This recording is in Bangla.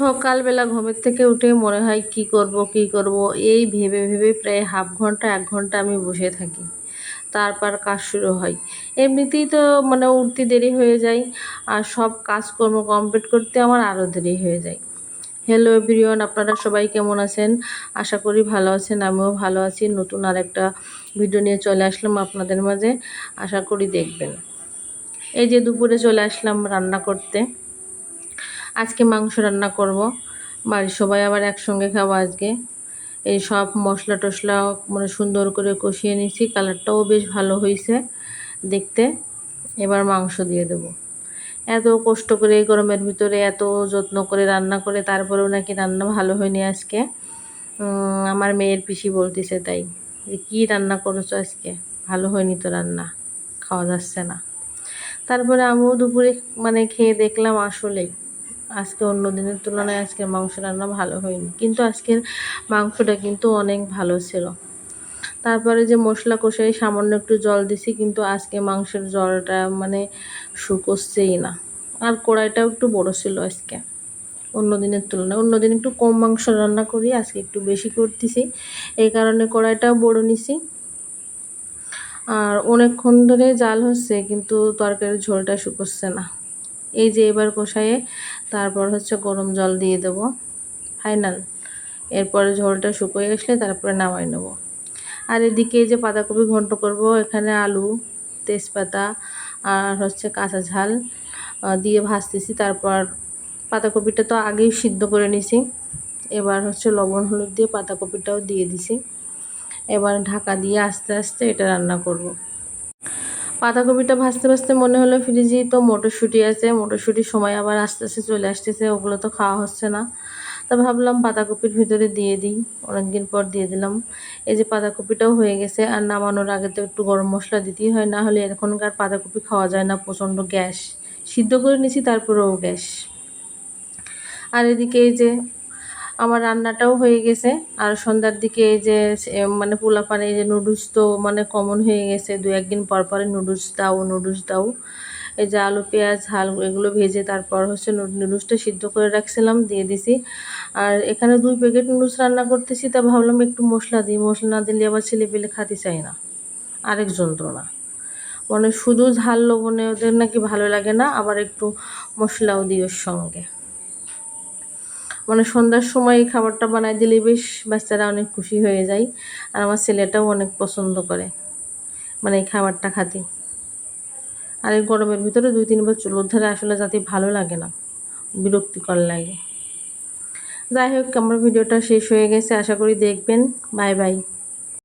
সকালবেলা ঘুমের থেকে উঠে মনে হয় কি করব কি করব, এই ভেবে ভেবে প্রায় হাফ ঘণ্টা, এক ঘণ্টা আমি বসে থাকি। তারপর কাজ শুরু হয়। এমনিতেই তো মানে উঠতে দেরি হয়ে যায় আর সব কাজকর্ম কমপ্লিট করতে আমার আরও দেরি হয়ে যায়। হ্যালো এভরিওয়ান আপনারা সবাই কেমন আছেন? আশা করি ভালো আছেন, আমিও ভালো আছি। নতুন আর একটা ভিডিও নিয়ে চলে আসলাম আপনাদের মাঝে। আশা করি দেখবেন। এই যে দুপুরে চলে আসলাম রান্না করতে। আজকে মাংস রান্না করব। বাড়ির সবাই আবার একসঙ্গে খাব আজকে। এই সব মশলা টশলা মানে সুন্দর করে কষিয়ে নিয়েছি, কালারটাও বেশ ভালো হয়েছে দেখতে। এবার মাংস দিয়ে দেব। এত কষ্ট করে এই গরমের ভিতরে এত যত্ন করে রান্না করে তারপরেও নাকি রান্না ভালো হয়নি আজকে। আমার মেয়ের পিসি বলতেছে তাই যে, কী রান্না করেছ আজকে? ভালো হয়নি তো রান্না, খাওয়া যাচ্ছে না। তারপরে আমিও দুপুরে মানে খেয়ে দেখলাম আসলেই আজকে অন্য দিনের তুলনায় আজকের মাংস রান্না ভালো হয়নি। কিন্তু আজকের মাংসটা কিন্তু অনেক ভালো ছিল। তারপরে যে মশলা কষাই সামান্য একটু জল দিছি, কিন্তু আজকে মাংসের জলটা মানে শুকোচ্ছেই না। আর কড়াইটাও একটু বড় ছিল আজকে। অন্য দিনের তুলনায় অন্য দিন একটু কম মাংস রান্না করি, আজকে একটু বেশি করতেছি। এই কারণে কড়াইটাও বড় নিছি। আর অনেকক্ষণ ধরে জাল হচ্ছে, কিন্তু তরকারির ঝোলটা শুকোচ্ছে না। এই যে এবার কষায়ে তারপর হচ্ছে গরম জল দিয়ে দেব ফাইনাল এরপরে ঝোলটা শুকিয়ে আসলে তারপরে নামাই নেব। আর এদিকে যে পাতাকপি ঘন্ট করব, এখানে আলু, তেজপাতা আর হচ্ছে কাঁচা ঝাল দিয়ে ভাজতেছি। তারপর পাতাকপিটা তো আগেই সিদ্ধ করে নিছি। এবার হচ্ছে লবণ, হলুদ দিয়ে পাতাকপিটাও দিয়ে দিছি। এবার ঢাকা দিয়ে আস্তে আস্তে এটা রান্না করব। পাতাকপিটা ভাজতে ভাজতে মনে হলো ফ্রিজেই তো মটরশুঁটি আছে, মটরশুঁটির সময় আবার আস্তে আস্তে চলে আসতেছে, ওগুলো তো খাওয়া হচ্ছে না। তা ভাবলাম পাতাকপির ভিতরে দিয়ে দিই, অনেকদিন পর দিয়ে দিলাম। এই যে পাতাকপিটাও হয়ে গেছে, আর নামানোর আগে তো একটু গরম মশলা দিতেই হয়, না হলে এখনকার পাতাকপি খাওয়া যায় না, প্রচণ্ড গ্যাস। সিদ্ধ করে নিছি, তারপরেও গ্যাস। আর এদিকে এই যে আমার রান্নাটাও হয়ে গেছে। আর সন্ধ্যার দিকে এই যে মানে পোলা পানে এই যে নুডলস তো মানে কমন হয়ে গেছে। দু একদিন পর পরে নুডলস দাও নুডলস দাও। এই যে আলু, পেঁয়াজ, ঝাল এগুলো ভেজে তারপর হচ্ছে নুডলসটা সিদ্ধ করে রাখছিলাম, দিয়ে দিছি। আর এখানে দুই প্যাকেট নুডলস রান্না করতেছি, তা ভাবলাম একটু মশলা দিই। মশলা না দিলে আবার ছেলে পেলে খাতে চাই না, আরেক যন্ত্রণা। মানে শুধু ঝাল লবণে ওদের নাকি ভালো লাগে না, আবার একটু মশলাও দিই ওর সঙ্গে। মানে সন্ধ্যার সময় এই খাবারটা বানাই দিলে বেশ বাচ্চারা অনেক খুশি হয়ে যায়। আর আমার ছেলেটাও অনেক পছন্দ করে মানে এই খাবারটা খাতে। আর এই গরমের ভিতরে দুই তিনবার চুলোর ধারে আসলে যাতে ভালো লাগে না, বিরক্তিকর লাগে। যাই হোক, আমার ভিডিওটা শেষ হয়ে গেছে। আশা করি দেখবেন। Bye bye.